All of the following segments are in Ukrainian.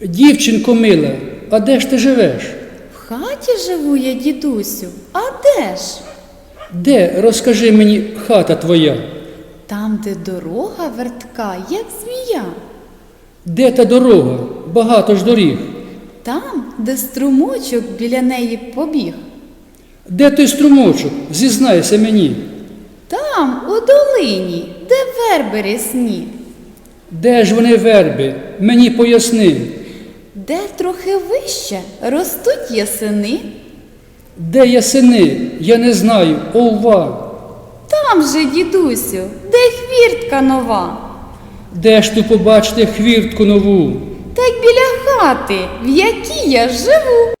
Дівчинко мила, а де ж ти живеш? В хаті живу я, дідусю, а де ж? Де, розкажи мені, хата твоя? Там, де дорога вертка, як змія. Де та дорога? Багато ж доріг. Там, де струмочок біля неї побіг. Де той струмочок? Зізнайся мені. Там, у долині, де верби рясні, Де ж вони верби? Мені поясни. Де трохи вище ростуть ясени. Де ясени? Я не знаю. Ова. Там же, дідусю, де хвіртка нова, Де ж ту побачити хвіртку нову? та й біля хати, в якій я живу.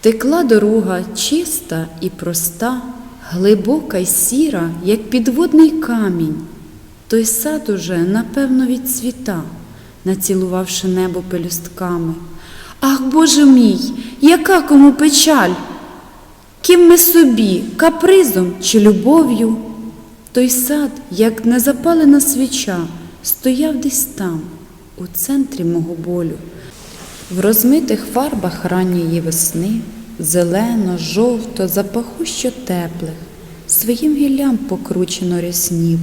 Текла дорога чиста і проста, глибока й сіра, як підводний камінь. Той сад уже, напевно, відцвіта, націлувавши небо пелюстками. Ах, Боже мій, яка кому печаль! Ким ми собі, капризом чи любов'ю? Той сад, як незапалена свіча, стояв десь там, у центрі мого болю. В розмитих фарбах ранньої весни, зелено, жовто, запахущо теплих, своїм гіллям покручено ряснів,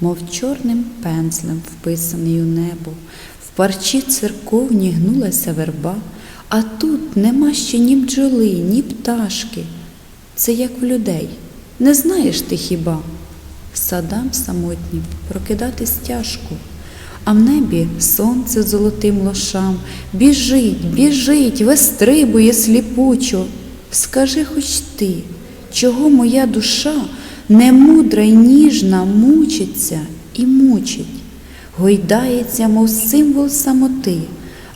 мов чорним пензлем вписаний у небо, парчі церковні гнулася верба, а тут нема ще ні бджоли, ні пташки. Це як в людей, не знаєш ти хіба? Садам самотнім прокидатись тяжко, а в небі сонце золотим лошам біжить, біжить, вистрибує сліпучо. Скажи хоч ти, чого моя душа немудра й ніжна мучиться і мучить, гойдається, мов символ самоти,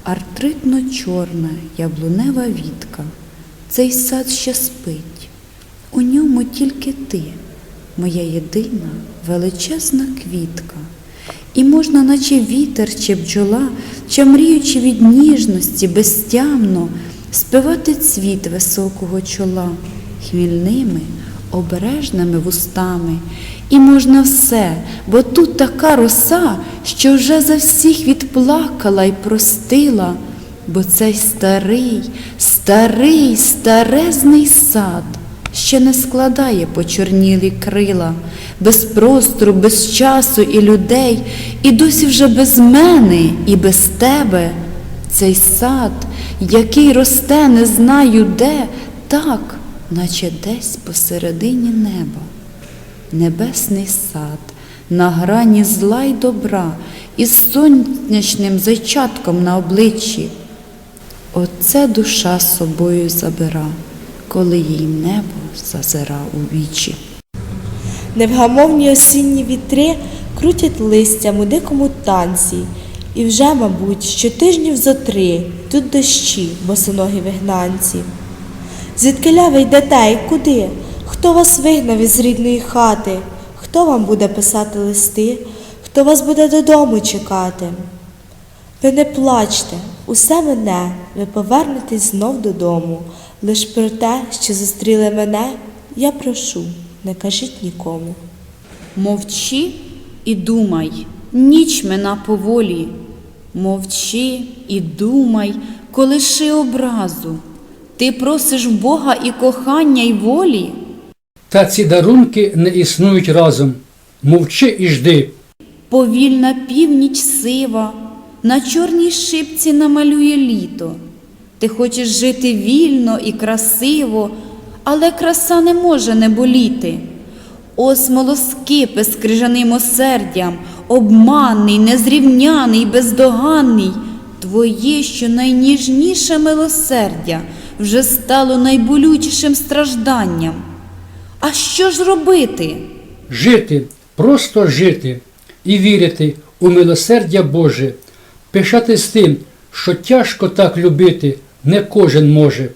артритно чорна яблунева вітка. Цей сад ще спить. У ньому тільки ти, моя єдина величезна квітка. І можна, наче вітер чи бджола, чи мріючи від ніжності, безтямно, співати цвіт високого чола, хмільними, обережними вустами. І можна все, бо тут така роса, що вже за всіх відплакала й простила, бо цей старий, старий, старезний сад ще не складає почорнілі крила, без простору, без часу і людей, і досі вже без мене і без тебе. Цей сад, який росте, не знаю де, так, наче десь посередині неба. Небесний сад, на грані зла й добра, із сонячним зайчатком на обличчі. Оце душа собою забира, коли їй небо зазира у вічі. Невгамовні осінні вітри крутять листям у дикому танці, і вже, мабуть, щотижнів зо три тут дощі, босоногі вигнанці. Звідкиля ви йдете куди? Хто вас вигнав із рідної хати? Хто вам буде писати листи? Хто вас буде додому чекати? Ви не плачте, усе мене, ви повернетесь знов додому. Лиш про те, що зустріли мене, я прошу, не кажіть нікому. Мовчи і думай, ніч мина поволі. Мовчи і думай, колиши образу. Ти просиш Бога і кохання, й волі. Та ці дарунки не існують разом. Мовчи і жди. Повільна північ сива, на чорній шипці намалює літо. Ти хочеш жити вільно і красиво, але краса не може не боліти. О, смолоскипе з крижаним осердям, обманний, незрівняний, бездоганний, твоє, що найніжніше милосердя вже стало найболючішим стражданням. А що ж робити? Жити, просто жити і вірити у милосердя Боже, пишати з тим, що тяжко так любити не кожен може.